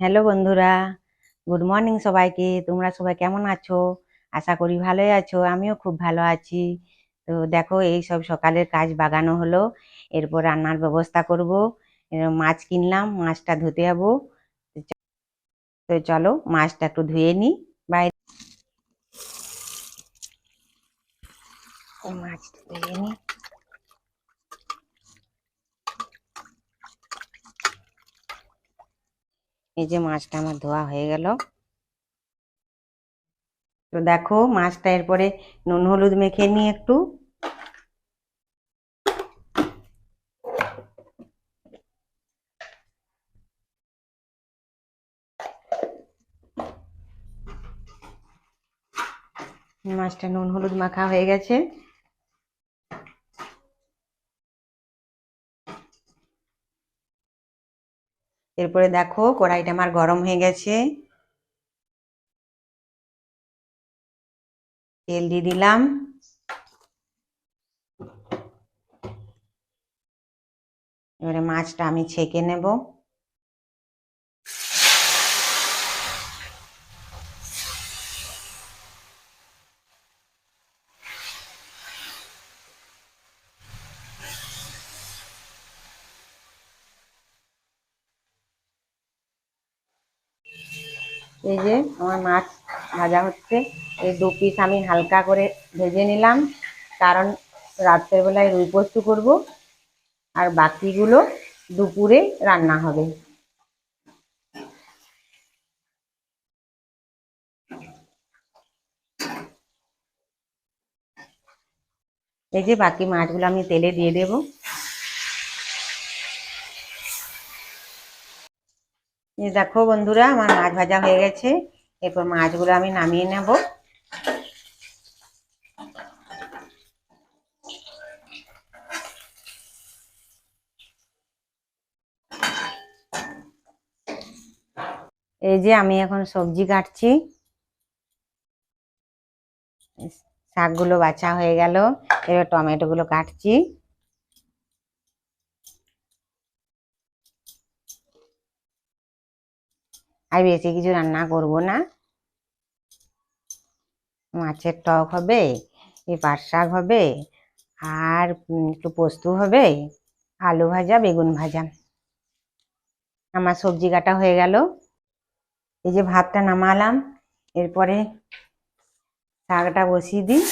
Hello বন্ধুরা, good morning সবাইকে। তোমরা সবাই কেমন আছো? আশা করি ভালোই আছো, আমিও খুব ভালো আছি। তো দেখো, এই সব সকালের কাজ বাগানো হলো, এরপর রান্নার ব্যবস্থা করব মাছ কিনলাম, মাছটা ধুতে যাব। তো চলো, মাছটা একটু ধুয়ে নিই, বাইরে। মাছটা ধুয়ে নিই। এই যে মাছটা আমার ধোয়া হয়ে গেল। তো দেখো মাছটা এরপরে নুন, হলুদ মেখে নিই একটু। মাছটা নুন, হলুদ মাখা হয়ে গেছে। এরপরে দেখো কড়াইটা আমার গরম হয়ে গেছে। তেল দিয়ে দিলাম। এবারে মাছটা আমি ছেঁকে নেব। এই যে আমার মাছ ভাজা হচ্ছে। এই দু পিস আমি হালকা করে ভেজে নিলাম। কারণ রাত্রের বেলায় রুই পোস্ত করব। আর বাকিগুলো দুপুরে রান্না হবে। এই যে বাকি মাছগুলো আমি তেলে দিয়ে দেব। এই দেখো বন্ধুরা, আমার মাছ ভাজা হয়ে গেছে। এরপর মাছগুলো আমি নামিয়ে নেব। এই যে আমি এখন সবজি কাটছি। শাকগুলো বাছা হয়ে গেল। এবার টমেটো গুলো কাটছি। আর বেশি কিছু রান্না করব না। মাছের টক হবে এই পাট শাক হবে, আর একটু পোস্ত হবে, আলু ভাজা, বেগুন ভাজা। আমার সবজি কাটা হয়ে গেল। এই যে ভাতটা নামালাম, এরপরে শাকটা বসিয়ে দিই।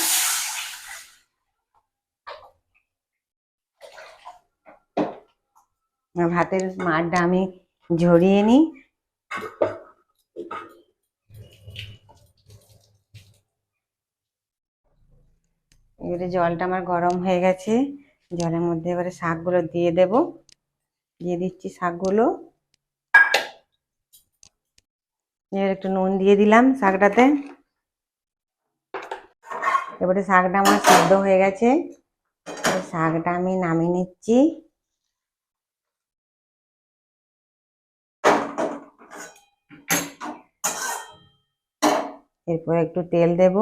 ভাতের মারটা আমি ঝরিয়ে নিই। এবারে জলটা আমার গরম হয়ে গেছে। জলের মধ্যে এবারে শাকগুলো দিয়ে দেব। দিয়ে দিচ্ছি শাকগুলো। এবার একটু নুন দিয়ে দিলাম শাকটাতে। এবারে শাকটা আমার সিদ্ধ হয়ে গেছে। শাকটা আমি নামিয়ে নিচ্ছি। এরপর একটু তেল দেব।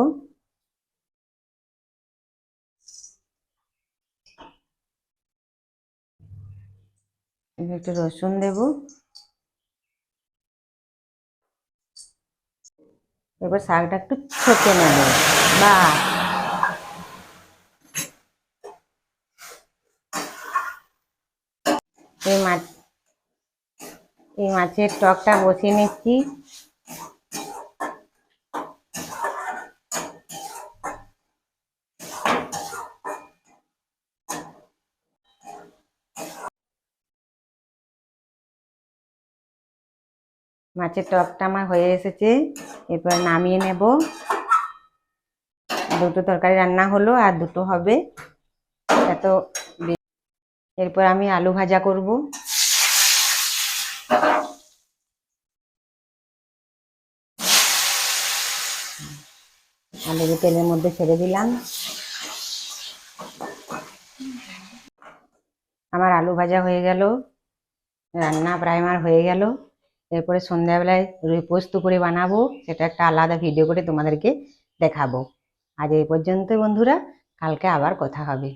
একটু রসুন দেব। এবার শাকটা একটু ছেঁকে নেব। বা এই মাছ এই মাছের টকটা বসিয়ে নিচ্ছি। মাছের টকটা আমার হয়ে এসেছে। এরপর নামিয়ে নেব। দুটো তরকারি রান্না হলো আর দুটো হবে। এত এরপর আমি আলু ভাজা করব। আলুকে তেলের মধ্যে ছেড়ে দিলাম। আমার আলু ভাজা হয়ে গেল। রান্না প্রায় আমার হয়ে গেল। এরপরে সন্ধ্যাবেলায় রুই পোস্ত করে বানাবো, সেটা একটা আলাদা ভিডিও করে তোমাদেরকে দেখাবো। আজ এই পর্যন্ত বন্ধুরা, কালকে আবার কথা হবে।